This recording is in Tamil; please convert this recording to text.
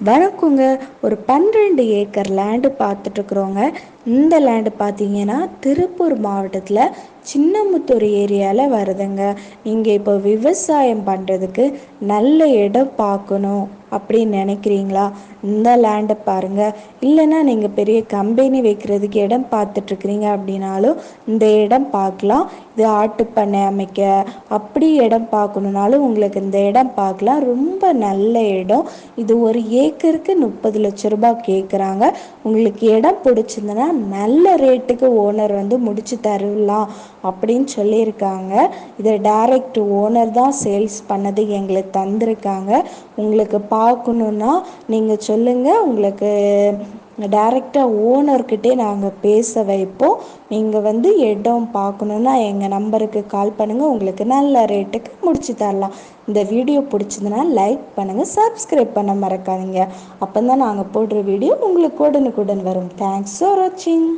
வணக்கங்க ஒரு பன்னிரெண்டு ஏக்கர் லேண்டு பார்த்துட்ருக்குறோங்க இந்த லேண்டு பார்த்தீங்கன்னா திருப்பூர் மாவட்டத்தில் சின்னமுத்தூர் ஏரியாவில் வருதுங்க. நீங்கள் இப்போ விவசாயம் பண்ணுறதுக்கு நல்ல இடம் பார்க்கணும் அப்படின்னு நினைக்கிறீங்களா? இந்த லேண்டை பாருங்கள் இல்லைன்னா நீங்கள் பெரிய கம்பெனி வைக்கிறதுக்கு இடம் பார்த்துட்ருக்குறீங்க அப்படின்னாலும் இந்த இடம் பார்க்கலாம். இது ஆட்டுப்பண்ணை அமைக்க அப்படி இடம் பார்க்கணுன்னாலும் உங்களுக்கு இந்த இடம் பார்க்கலாம். ரொம்ப நல்ல இடம். இது ஒரு ஏக்கருக்கு முப்பது லட்ச ரூபாய் கேட்குறாங்க உங்களுக்கு இடம் பிடிச்சிருந்தனா நல்ல ரேட்டுக்கு ஓனர் வந்து முடிச்சு தரலாம் அப்படின்னு சொல்லியிருக்காங்க. இதை டைரக்ட் ஓனர் தான் சேல்ஸ் பண்ணது எங்களுக்கு தந்திருக்காங்க. உங்களுக்கு பார்க்கணுன்னா நீங்கள் சொல்லுங்கள் உங்களுக்கு டைரெக்டாக ஓனர்கிட்டே நாங்கள் பேச வைப்போம். நீங்கள் வந்து இடம் பார்க்கணுன்னா எங்கள் நம்பருக்கு கால் பண்ணுங்கள் உங்களுக்கு நல்ல ரேட்டுக்கு முடிச்சு தரலாம். இந்த வீடியோ பிடிச்சதுன்னா லைக் பண்ணுங்கள் சப்ஸ்கிரைப் பண்ண மறக்காதீங்க. அப்போ தான் நாங்கள் போடுற வீடியோ உங்களுக்கு உடனுக்குடன் வரும். தேங்க்ஸ் ஃபார் வாட்சிங்